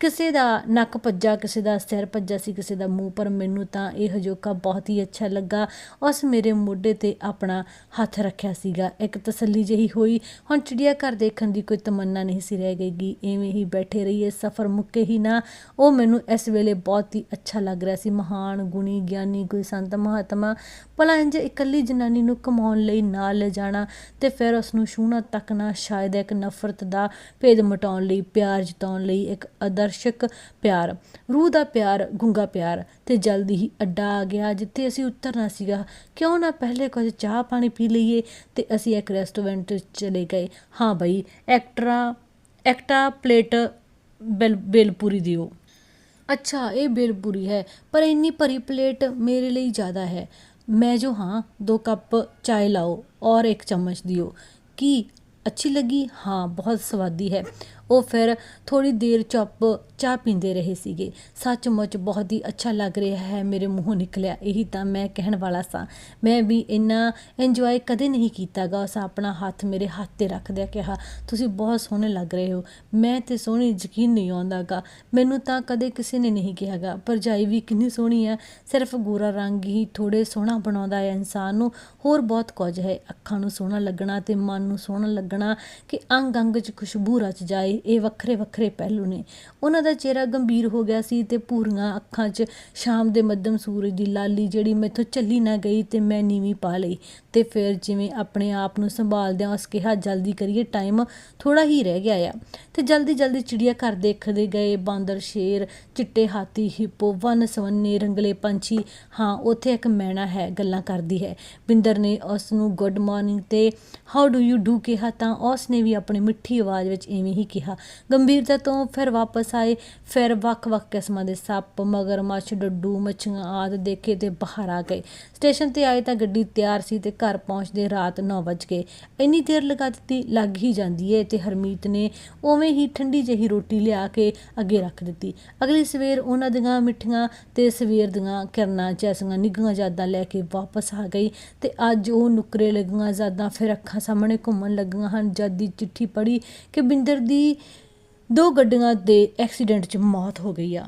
ਕਿਸੇ ਦਾ ਨੱਕ ਭੱਜਾ, ਕਿਸੇ ਦਾ ਸਿਰ ਭੱਜਾ ਸੀ, ਕਿਸੇ ਦਾ ਮੂੰਹ, ਪਰ ਮੈਨੂੰ ਤਾਂ ਇਹ ਹਜੋਕਾ ਬਹੁਤ ਹੀ ਅੱਛਾ ਲੱਗਾ। ਉਸ ਮੇਰੇ ਮੋਢੇ ਤੇ ਆਪਣਾ ਹੱਥ ਰੱਖਿਆ ਸੀਗਾ। ਇੱਕ ਤਸੱਲੀ ਜਿਹੀ ਹੋਈ। ਹੁਣ ਚਿੜੀਆ ਘਰ ਦੇਖਣ ਦੀ ਕੋਈ ਤਮੰਨਾ ਨਹੀਂ ਸੀ ਰਹਿ ਗਈ ਐਵੇਂ ਹੀ ਬੈਠੇ ਰਹੀਏ, ਸਫ਼ਰ ਮੁੱਕੇ ਹੀ ਨਾ। ਉਹ ਮੈਨੂੰ ਇਸ ਵੇਲੇ ਬਹੁਤ ਹੀ ਅੱਛਾ ਲੱਗ ਰਿਹਾ ਸੀ। ਮਹਾਨ ਗੁਣੀ, ਗਿਆਨੀ, ਕੋਈ ਸੰਤ, ਮਹਾਤਮਾ। ਭਲਾ ਇੰਜ ਇਕੱਲੀ ਜਨਾਨੀ ਨੂੰ ਕਮਾਉਣ ਲਈ ਨਾਲ ਲੈ ਜਾਣਾ ਤੇ ਫਿਰ ਉਸ ਨੂੰ ਛੂਹਣਾ, ਤੱਕਣਾ, ਸ਼ਾਇਦ ਇੱਕ ਨਫ਼ਰਤ ਦਾ ਭੇਦ ਮਿਟਾਉਣ ਲਈ, ਪਿਆਰ ਜਿਤਾਉਣ ਲਈ, ਇੱਕ ਅਦਰ ਆਦਰਸ਼ਕ ਪਿਆਰ, ਰੂਹ ਦਾ ਪਿਆਰ, ਗੁੰਗਾ ਪਿਆਰ ਤੇ ਜਲਦੀ ਹੀ ਅੱਡਾ ਆ ਗਿਆ, ਜਿੱਥੇ ਅਸੀਂ ਉਤਰਨਾ ਸੀਗਾ। ਕਿਉਂ ਨਾ ਪਹਿਲੇ ਕੁਝ ਚਾਹ ਪਾਣੀ ਪੀ ਲਈਏ ਤੇ ਅਸੀਂ ਇੱਕ ਰੈਸਟੋਰੈਂਟ ਚਲੇ ਗਏ। ਹਾਂ ਬਈ, ਐਕਟਰਾ, ਐਕਟਾ ਪਲੇਟ ਬਿਲ, ਬੇਲਪੂਰੀ ਦਿਓ। ਅੱਛਾ, ਇਹ ਬੇਲਪੂਰੀ ਹੈ, ਪਰ ਇੰਨੀ ਭਰੀ ਪਲੇਟ ਮੇਰੇ ਲਈ ਜ਼ਿਆਦਾ ਹੈ। ਮੈਂ ਜੋ ਹਾਂ, ਦੋ ਕੱਪ ਚਾय ਲਾਓ ਔਰ ਇੱਕ ਚਮਚ ਦਿਓ। ਕੀ, ਅੱਛੀ ਲੱਗੀ? ਹਾਂ, ਬਹੁਤ ਸਵਾਦੀ ਹੈ। ਉਹ ਫਿਰ ਥੋੜੀ ਦੇਰ ਚੁੱਪ ਚਾਹ ਪੀਂਦੇ ਰਹੇ ਸੀਗੇ। ਸੱਚਮੁੱਚ ਬਹੁਤ ਹੀ ਅੱਛਾ ਲੱਗ ਰਿਹਾ ਹੈ, ਮੇਰੇ ਮੂੰਹੋਂ ਨਿਕਲਿਆ। ਇਹੀ ਤਾਂ ਮੈਂ ਕਹਿਣ ਵਾਲਾ ਸਾਂ। ਮੈਂ ਵੀ ਇੰਨਾ ਇੰਜੋਏ ਕਦੇ ਨਹੀਂ ਕੀਤਾਗਾ। ਉਸ ਆਪਣਾ ਹੱਥ ਮੇਰੇ ਹੱਥ ਤੇ ਰੱਖਦਿਆਂ ਕਿਹਾ, ਤੁਸੀਂ ਬਹੁਤ ਸੋਹਣੇ ਲੱਗ ਰਹੇ ਹੋ। ਮੈਂ ਤੇ ਸੋਹਣੀ ਯਕੀਨ ਨਹੀਂ ਆਉਂਦਾਗਾ। ਮੈਨੂੰ ਤਾਂ ਕਦੇ ਕਿਸੇ ਨੇ ਨਹੀਂ ਕਿਹਾਗਾ। ਭਰਜਾਈ ਵੀ ਕਿੰਨੀ ਸੋਹਣੀ ਹੈ। ਸਿਰਫ ਗੋਰਾ ਰੰਗ ਹੀ ਥੋੜੇ ਸੋਹਣਾ ਬਣਾਉਂਦਾ ਹੈ। ਇਨਸਾਨ ਨੂੰ ਹੋਰ ਬਹੁਤ ਕੁਝ ਹੈ। ਅੱਖਾਂ ਨੂੰ ਸੋਹਣਾ ਲੱਗਣਾ ਤੇ ਮਨ ਨੂੰ ਸੋਹਣਾ ਲੱਗਣਾ ਕਿ ਅੰਗ ਅੰਗ 'ਚ ਖੁਸ਼ਬੂ ਰਚ ਜਾਏ। ਇਹ ਵੱਖਰੇ ਵੱਖਰੇ ਪਹਿਲੂ ਨੇ। ਉਹਨਾਂ ਦਾ ਚਿਹਰਾ ਗੰਭੀਰ ਹੋ ਗਿਆ ਸੀ ਤੇ ਪੂਰੀਆਂ ਅੱਖਾਂ 'ਚ ਸ਼ਾਮ ਦੇ ਮੱਧਮ ਸੂਰਜ ਦੀ ਲਾਲੀ ਜਿਹੜੀ ਮੈਥੋਂ ਚੱਲੀ ਨਾ ਗਈ ਤੇ ਮੈਂ ਨੀਵੀਂ ਪਾ ਲਈ। ਤੇ ਫਿਰ ਜਿਵੇਂ ਆਪਣੇ ਆਪ ਨੂੰ ਸੰਭਾਲਦਿਆਂ ਉਸ ਕਿਹਾ, ਜਲਦੀ ਕਰੀਏ, ਟਾਈਮ ਥੋੜਾ ਹੀ ਰਹਿ ਗਿਆ ਆ। ਤੇ ਜਲਦੀ ਜਲਦੀ ਚਿੜੀਆ ਘਰ ਦੇਖਦੇ ਗਏ, ਬਾਂਦਰ, ਸ਼ੇਰ, ਚਿੱਟੇ ਹਾਥੀ, ਹਿੱਪੋ, ਵਨ ਸਵੰਨੇ, ਰੰਗਲੇ ਪੰਛੀ। ਹਾਂ, ਉੱਥੇ ਇੱਕ ਮੈਣਾ ਹੈ, ਗੱਲਾਂ ਕਰਦੀ ਹੈ। ਬਿੰਦਰ ਨੇ ਉਸ ਨੂੰ, ਗੁੱਡ ਮਾਰਨਿੰਗ ਤੇ ਹਾਊ ਡੂ ਯੂ ਡੂ? ਕਿਹਾ ਤਾਂ ਉਸ ਨੇ ਵੀ ਆਪਣੀ ਮਿੱਠੀ ਆਵਾਜ਼ ਵਿੱਚ ਐਵੇਂ ਹੀ ਕਿਹਾ ਗੰਭੀਰਤਾ ਤੋਂ ਫਿਰ ਵਾਪਸ ਆਏ, ਫਿਰ ਵੱਖ-ਵੱਖ ਕਿਸਮਾਂ ਦੇ ਸੱਪ, ਮਗਰਮੱਛ, ਡੱਡੂ, ਮੱਛੀਆਂ ਆਦਿ ਦੇਖੇ ਤੇ ਬਾਹਰ ਆ ਗਏ। ਸਟੇਸ਼ਨ ਤੇ ਆਏ ਤਾਂ ਗੱਡੀ ਤਿਆਰ ਸੀ ਤੇ ਘਰ ਪਹੁੰਚਦੇ ਰਾਤ 9 ਵਜ ਗਏ। ਇੰਨੀ ਦੇਰ ਲਗਾ ਦਿੱਤੀ, ਲੱਗ ਹੀ ਜਾਂਦੀ ਏ ਤੇ ਹਰਮੀਤ ਨੇ ਉਵੇਂ ਹੀ ਠੰਡੀ ਜਿਹੀ ਰੋਟੀ ਲਿਆ ਕੇ ਅੱਗੇ ਰੱਖ ਦਿੱਤੀ। ਅਗਲੀ ਸਵੇਰ ਉਹਨਾਂ ਦੀਆਂ ਮਿੱਠੀਆਂ ਤੇ ਸਵੇਰ ਦੀਆਂ ਕਿਰਨਾਂ ਜੈਸੀਆਂ ਨਿੱਘੀਆਂ ਯਾਦਾਂ ਲੈ ਕੇ ਵਾਪਸ ਆ ਗਈ ਤੇ ਅੱਜ ਉਹ ਨੁਕਰੇ ਲੱਗੀਆਂ ਯਾਦਾਂ ਫਿਰ ਅੱਖਾਂ ਸਾਹਮਣੇ ਘੁੰਮਣ ਲੱਗੀਆਂ ਹਨ। ਜਦ ਦੀ ਚਿੱਠੀ ਪੜ੍ਹੀ ਕਿ ਬਿੰਦਰ ਦੀ ਦੋ ਗੱਡੀਆਂ ਦੇ ਐਕਸੀਡੈਂਟ 'ਚ ਮੌਤ ਹੋ ਗਈ ਆ।